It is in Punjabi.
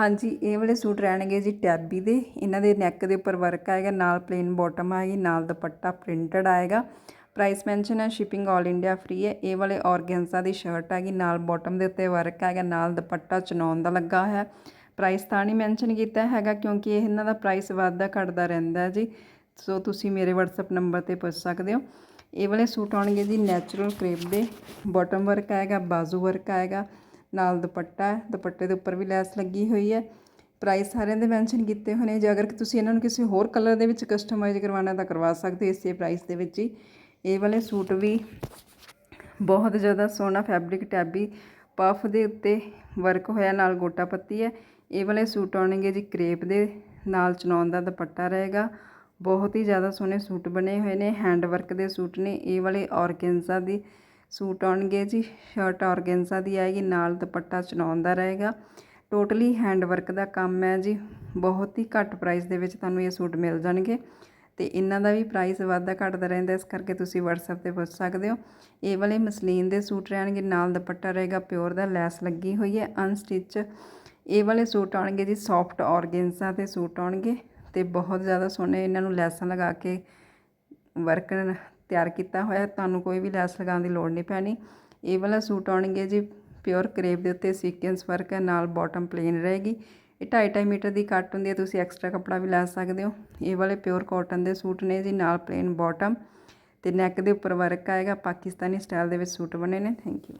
ਹਾਂਜੀ, ਇਹ ਵਾਲੇ ਸੂਟ ਰਹਿਣਗੇ ਜੀ ਟੈਬੀ ਦੇ। ਇਹਨਾਂ ਦੇ ਨੈਕ ਦੇ ਉੱਪਰ ਵਰਕ ਆਏਗਾ, ਨਾਲ ਪਲੇਨ ਬਾਟਮ ਆਏਗੀ, ਨਾਲ ਦੁਪੱਟਾ ਪ੍ਰਿੰਟਡ ਆਏਗਾ। ਪ੍ਰਾਈਸ ਮੈਂਸ਼ਨ ਹੈ ਸ਼ਿਪਿੰਗ 올 ਇੰਡੀਆ ਫ੍ਰੀ ਹੈ। ਇਹ ਵਾਲੇ ਔਰਗੈਂਜ਼ਾ ਦੀ ਸ਼ਰਟ ਹੈਗੀ ਨਾਲ ਬਾਟਮ ਦੇ ਉੱਤੇ ਵਰਕ ਹੈਗਾ ਨਾਲ ਦੁਪੱਟਾ ਚਨੌਨ ਦਾ ਲੱਗਾ ਹੈ ਪ੍ਰਾਈਸ ਤਾਂ ਨਹੀਂ ਮੈਂਸ਼ਨ ਕੀਤਾ ਹੈਗਾ, ਕਿਉਂਕਿ ਇਹਨਾਂ ਦਾ ਪ੍ਰਾਈਸ ਵੱਧਦਾ ਘਟਦਾ ਰਹਿੰਦਾ ਜੀ। ਸੋ ਤੁਸੀਂ ਮੇਰੇ WhatsApp ਨੰਬਰ ਤੇ ਪੁੱਛ ਸਕਦੇ ਹੋ। ਇਹ ਵਾਲੇ ਸੂਟ ਆਉਣਗੇ ਜੀ ਨੈਚੁਰਲ ਕ੍ਰੇਪ ਦੇ। ਬਾਟਮ ਵਰਕ ਆਏਗਾ, ਬਾਜ਼ੂ ਵਰਕ ਆਏਗਾ। ਨਾਲ ਦੁਪੱਟਾ ਹੈ, ਦੁਪੱਟੇ ਦੇ ਉੱਪਰ ਵੀ ਲੈਸ ਲੱਗੀ ਹੋਈ ਹੈ। ਪ੍ਰਾਈਸ ਸਾਰਿਆਂ ਦੇ ਮੈਂਸ਼ਨ ਕੀਤੇ ਹੋਏ ਨੇ ਜੇ ਅਗਰ ਤੁਸੀਂ ਇਹਨਾਂ ਨੂੰ ਕਿਸੇ ਹੋਰ ਕਲਰ ਦੇ ਵਿੱਚ ਕਸਟਮਾਈਜ਼ ਕਰਵਾਉਣਾ ਤਾਂ ਕਰਵਾ ਸਕਦੇ ਹੋ ਇਸੇ ਪ੍ਰਾਈਸ ਦੇ ਵਿੱਚ ਹੀ। ਇਹ ਵਾਲੇ ਸੂਟ ਵੀ ਬਹੁਤ ਜ਼ਿਆਦਾ ਸੋਹਣਾ ਫੈਬਰਿਕ ਟੈਬੀ ਪਫ ਦੇ ਉੱਤੇ ਵਰਕ ਹੋਇਆ, ਨਾਲ ਗੋਟਾ ਪੱਤੀ ਹੈ। ਇਹ ਵਾਲੇ ਸੂਟ ਆਉਣਗੇ ਜੀ ਕ੍ਰੇਪ ਦੇ, ਨਾਲ ਚਨੌਨ ਦਾ ਦੁਪੱਟਾ ਰਹੇਗਾ। ਬਹੁਤ ਹੀ ਜ਼ਿਆਦਾ ਸੋਹਣੇ ਸੂਟ ਬਣੇ ਹੋਏ ਨੇ ਹੈਂਡ ਵਰਕ ਦੇ ਸੂਟ ਨੇ। ਇਹ ਵਾਲੇ ਔਰਗੈਂਜ਼ਾ ਦੀ ਸੂਟ ਆਉਣਗੇ ਜੀ ਸ਼ਰਟ ਔਰਗੈਂਜ਼ਾ ਦੀ ਆਏਗੀ, ਨਾਲ ਦੁਪੱਟਾ ਚਨੌਨ ਦਾ ਰਹੇਗਾ। ਟੋਟਲੀ ਹੈਂਡ ਵਰਕ ਦਾ ਕੰਮ ਹੈ ਜੀ, ਬਹੁਤ ਹੀ ਘੱਟ ਪ੍ਰਾਈਸ ਦੇ ਵਿੱਚ ਤੁਹਾਨੂੰ ਇਹ ਸੂਟ ਮਿਲ ਜਾਣਗੇ। ਤੇ ਇਹਨਾਂ ਦਾ ਵੀ ਪ੍ਰਾਈਸ ਵਾਧਾ ਘਟਦਾ ਰਹਿੰਦਾ, ਇਸ ਕਰਕੇ ਤੁਸੀਂ WhatsApp ਤੇ ਪੁੱਛ ਸਕਦੇ ਹੋ। ਇਹ ਵਾਲੇ ਮਸਲੀਨ ਦੇ ਸੂਟ ਰਹਿਣਗੇ, ਨਾਲ ਦੁਪੱਟਾ ਰਹੇਗਾ ਪਿਓਰ ਦਾ ਲੈਸ ਲੱਗੀ ਹੋਈ ਹੈ ਅਨਸਟਿਚ ਇਹ ਵਾਲੇ ਸੂਟ ਆਉਣਗੇ ਜੀ ਸੌਫਟ ਔਰਗੈਂਜ਼ਾ ਦੇ ਸੂਟ ਆਉਣਗੇ, ਤੇ ਬਹੁਤ ਜ਼ਿਆਦਾ ਸੋਹਣੇ ਇਹਨਾਂ ਨੂੰ ਲੈਸਾਂ ਲਗਾ ਕੇ ਵਰਕ ਤਿਆਰ ਕੀਤਾ ਹੋਇਆ ਤੁਹਾਨੂੰ ਕੋਈ ਵੀ ਲੈਸ ਲਗਾਉਣ ਦੀ ਲੋੜ ਨਹੀਂ ਪੈਣੀ। ਇਹ ਵਾਲਾ ਸੂਟ ਆਉਣਗੇ ਜੀ। ਪਿਓਰ ਕਰੇਪ ਦੇ ਉੱਤੇ ਸੀਕੁਐਂਸ ਵਰਕ ਹੈ। ਨਾਲ ਬਾਟਮ ਪਲੇਨ ਰਹੇਗੀ। ਇਹ 2.5 ਮੀਟਰ ਦੀ ਕੱਟ ਹੁੰਦੀ ਹੈ। ਤੁਸੀਂ ਐਕਸਟਰਾ ਕੱਪੜਾ ਵੀ ਲੈ ਸਕਦੇ ਹੋ। ਇਹ ਵਾਲੇ ਪਿਓਰ ਕਾਟਨ ਦੇ ਸੂਟ ਨੇ ਜੀ। ਨਾਲ ਪਲੇਨ ਬਾਟਮ ਤੇ ਨੈਕ ਦੇ ਉੱਪਰ ਵਰਕ ਆਏਗਾ। ਪਾਕਿਸਤਾਨੀ ਸਟਾਈਲ ਦੇ ਵਿੱਚ ਸੂਟ ਬਣੇ ਨੇ। Thank you